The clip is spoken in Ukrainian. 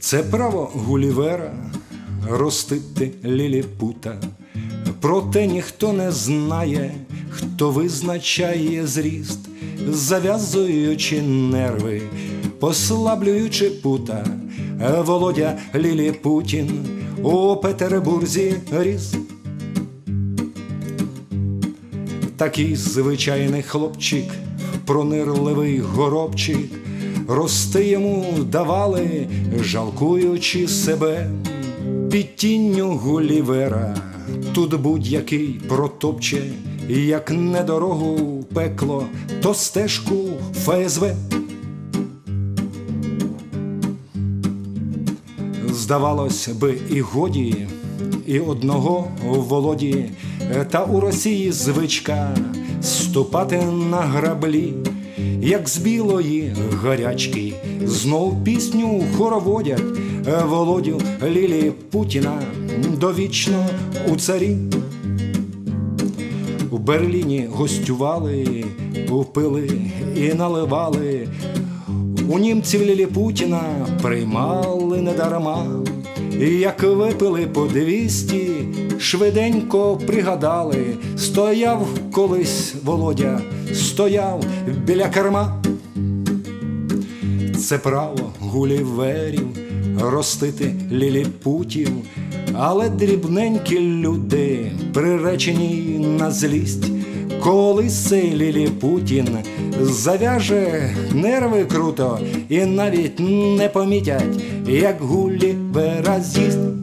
Це право Гулівера ростити ліліпута, проте ніхто не знає, хто визначає зріст, зав'язуючи нерви, послаблюючи пута, Володя Ліліпутін у Петербурзі ріс. Такий звичайний хлопчик пронирливий горобчик, рости йому давали, жалкуючи себе, під тінню Гулівера, тут будь-який протопче, як не дорогу пекло, то стежку ФСБ. Здавалось би, і годі, і одного володі, та у Росії звичка ступати на граблі, як з білої гарячки, знов пісню хороводять Володю Лілі Путіна довічно у царі. У Берліні гостювали, пили і наливали. У німців Лілі Путіна приймали недарма, і як випили по двісті, швиденько пригадали, стояв колись Володя, стояв біля керма. Це право гуліверів ростити ліліпутів, але дрібненькі люди приречені на злість. Коли цей Ліліпутін зав'яже нерви круто і навіть не помітять, як гулі з'їсть.